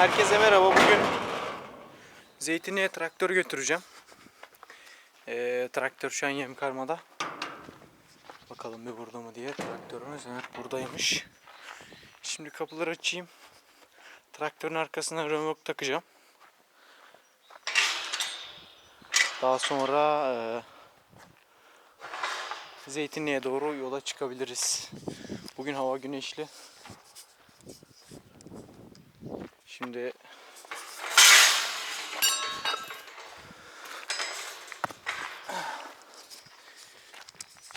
Herkese merhaba. Bugün Zeytinli'ye traktör götüreceğim. Ee, traktör şu an yem karmada. Bakalım bir burada mı diye. Traktörümüz evet buradaymış. Şimdi kapıları açayım. Traktörün arkasına römork takacağım. Daha sonra e, Zeytinli'ye doğru yola çıkabiliriz. Bugün hava güneşli. Şimdi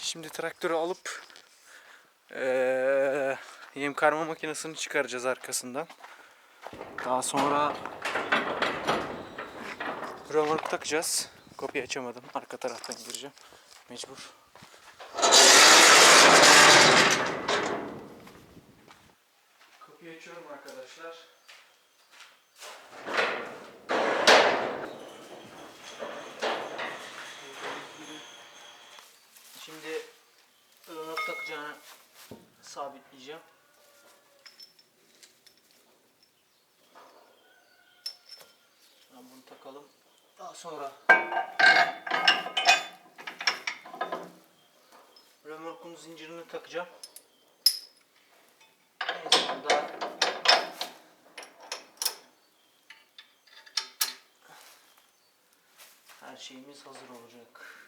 Şimdi traktörü alıp eee yem karma makinesini çıkaracağız arkasından. Daha sonra römork takacağız. Kapıyı açamadım. Arka taraftan gireceğim. Mecbur. Kapıyı açıyorum arkadaşlar. Şimdi römork takacağını sabitleyeceğim. Tamam, bunu takalım. Daha sonra römorkun zincirini takacağım. En sonunda her şeyimiz hazır olacak.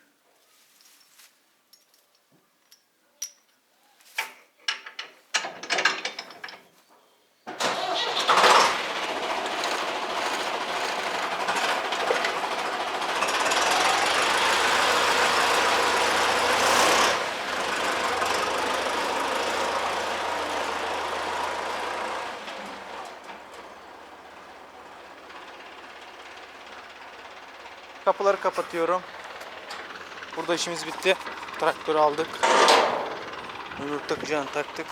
Kapıları kapatıyorum. Burada işimiz bitti. Traktörü aldık. Ömür takacağını taktık.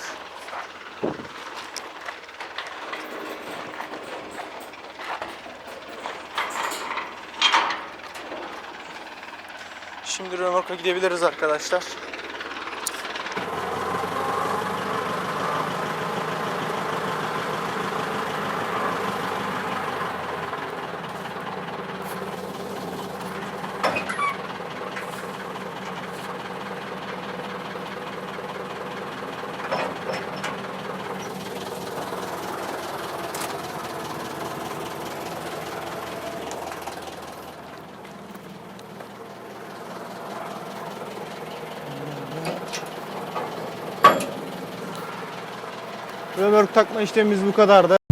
Şimdi römorka gidebiliriz arkadaşlar. Römork takma işlemimiz bu kadardı.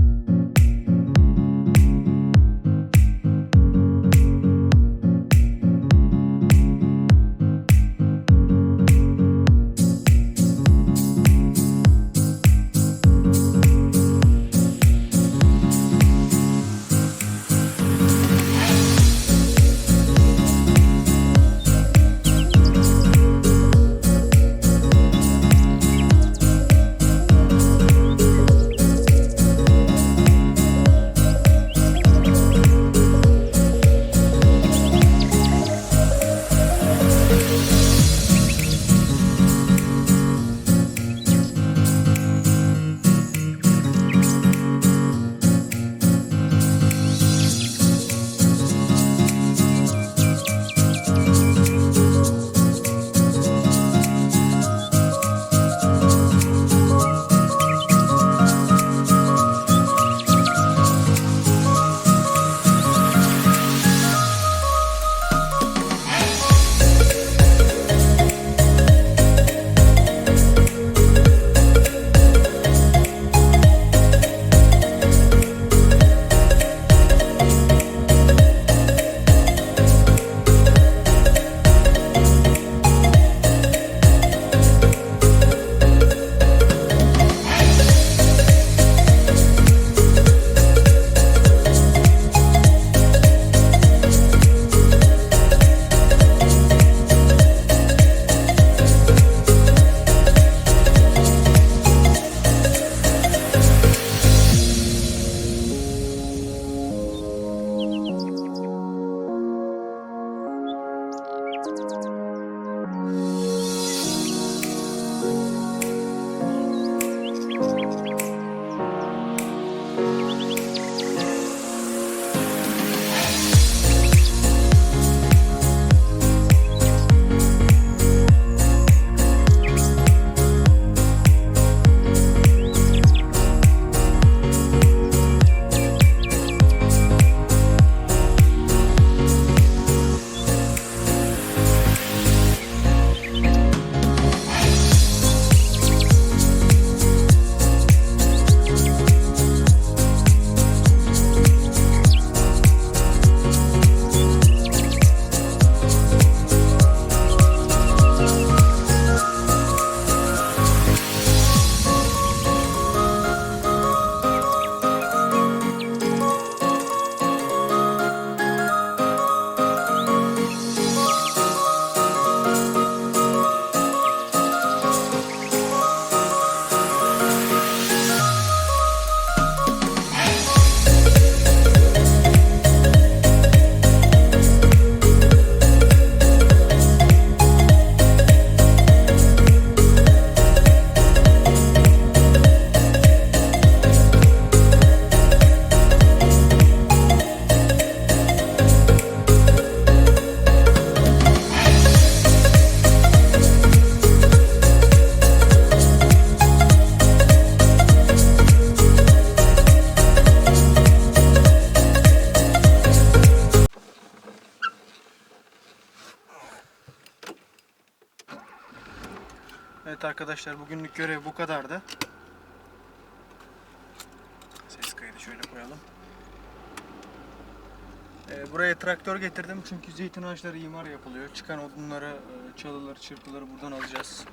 Arkadaşlar bugünlük görev bu kadardı. Ses kaydı şöyle koyalım. Ee, buraya traktör getirdim çünkü zeytin ağaçları imar yapılıyor. Çıkan odunları, e, çalıları, çırpıları buradan alacağız.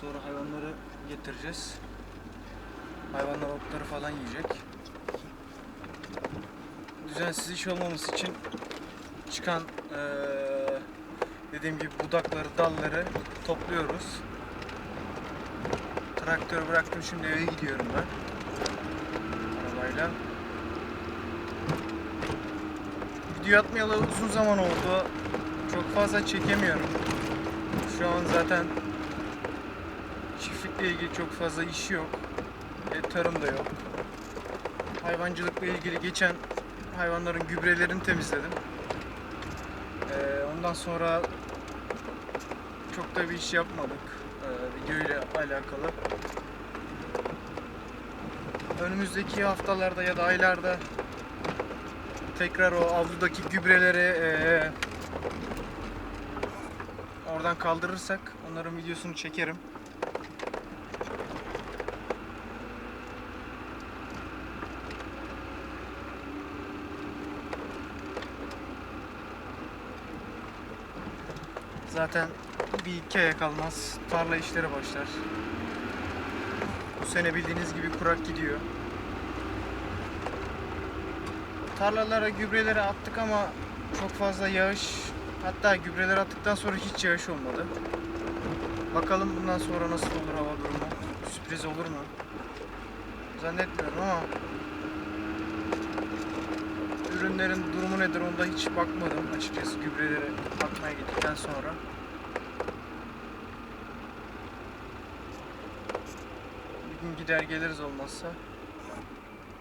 Sonra hayvanları getireceğiz. Hayvanlar otları falan yiyecek. Düzensiz iş olmaması için çıkan eee, dediğim gibi budakları, dalları topluyoruz. Traktörü bıraktım şimdi eve gidiyorum ben. Arabayla. Video atmayalı uzun zaman oldu. Çok fazla çekemiyorum. Şu an zaten çiftlikle ilgili çok fazla iş yok. E, tarım da yok. Hayvancılıkla ilgili geçen hayvanların gübrelerini temizledim. E, ondan sonra çok da bir iş yapmadık e, video ile alakalı. Önümüzdeki haftalarda ya da aylarda tekrar o avludaki gübreleri e, oradan kaldırırsak onların videosunu çekerim. Zaten bir iki aya kalmaz tarla işleri başlar. Bu sene bildiğiniz gibi kurak gidiyor. Tarlalara gübreleri attık ama çok fazla yağış hatta gübreleri attıktan sonra hiç yağış olmadı. Bakalım bundan sonra nasıl olur hava durumu. Sürpriz olur mu? Zannetmiyorum ama ürünlerin durumu nedir onda hiç bakmadım açıkçası gübreleri atmaya gittikten sonra. Bir gün gider geliriz olmazsa.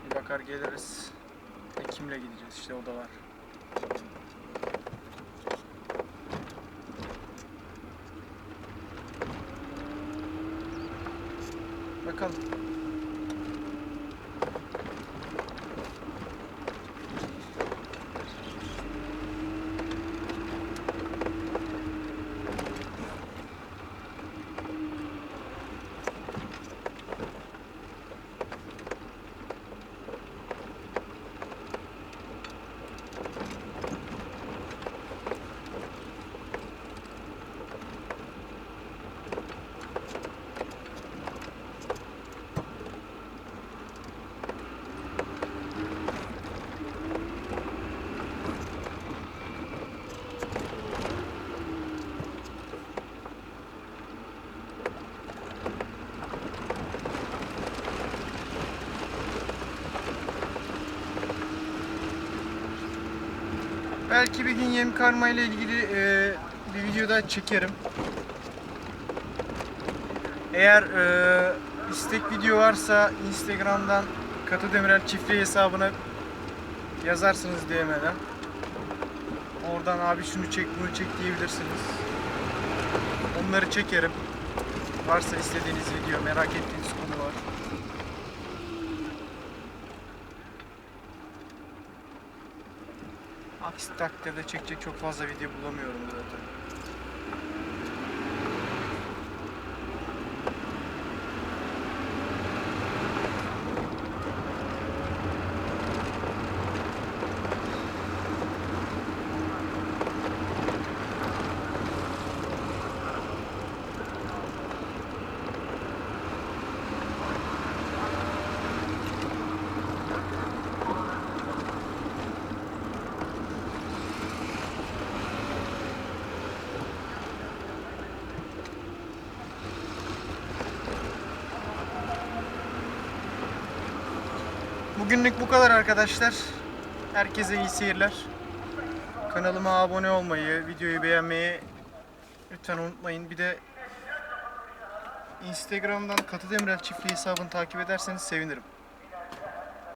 Bir bakar geliriz. E, kimle gideceğiz işte o da var. Bakalım. Belki bir gün yem karma ile ilgili e, bir video daha çekerim. Eğer e, istek video varsa Instagram'dan Katı Demirel çiftliği hesabına yazarsınız DM'den. Oradan abi şunu çek bunu çek diyebilirsiniz. Onları çekerim. Varsa istediğiniz video, merak ettiğiniz konu var. Aksi takdirde çekecek çok fazla video bulamıyorum zaten. Bugünlük bu kadar arkadaşlar. Herkese iyi seyirler. Kanalıma abone olmayı, videoyu beğenmeyi lütfen unutmayın. Bir de Instagram'dan Katı Demirel çiftliği hesabını takip ederseniz sevinirim.